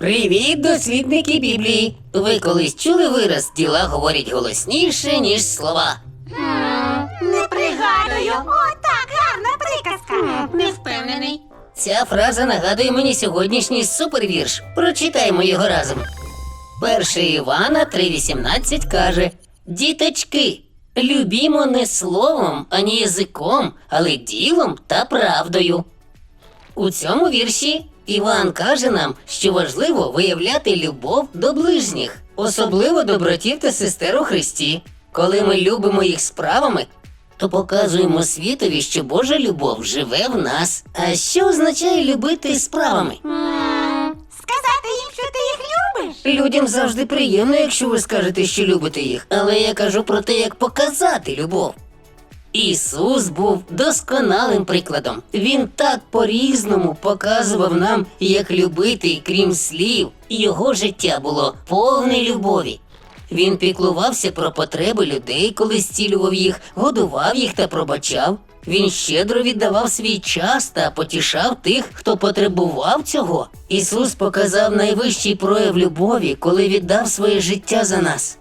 Привіт, дослідники Біблії. Ви колись чули вираз діла говорять голосніше, ніж слова. Не пригадую. О, так, гарна приказка. Не впевнений. Ця фраза нагадує мені сьогоднішній супервірш. Прочитаємо його разом. 1 Івана 3.18 каже: Діточки, любімо не словом, ані язиком, але ділом та правдою. У цьому вірші Іван каже нам, що важливо виявляти любов до ближніх, особливо до братів та сестер у Христі. Коли ми любимо їх справами, то показуємо світові, що Божа любов живе в нас. А що означає любити справами? Сказати їм, що ти їх любиш? Людям завжди приємно, якщо ви скажете, що любите їх, але я кажу про те, як показати любов. Ісус був досконалим прикладом. Він так по-різному показував нам, як любити, крім слів. Його життя було повне любові. Він піклувався про потреби людей, коли зцілював їх, годував їх та пробачав. Він щедро віддавав свій час та потішав тих, хто потребував цього. Ісус показав найвищий прояв любові, коли віддав своє життя за нас.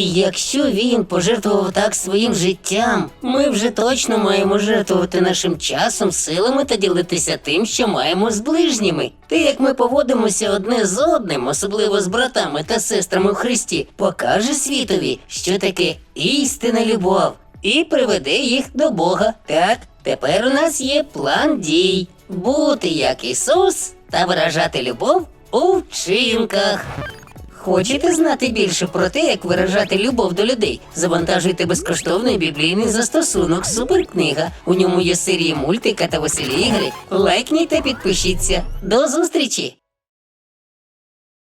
Якщо він пожертвував так своїм життям, ми вже точно маємо жертвувати нашим часом, силами та ділитися тим, що маємо з ближніми. Те, як ми поводимося одне з одним, особливо з братами та сестрами в Христі, покаже світові, що таке істинна любов, і приведе їх до Бога. Так, тепер у нас є план дій бути як Ісус та виражати любов у вчинках. Хочете знати більше про те, як виражати любов до людей? Завантажуйте безкоштовний біблійний застосунок Суперкнига. У ньому є серії мультика та веселі ігри. Лайкніть та підпишіться. До зустрічі!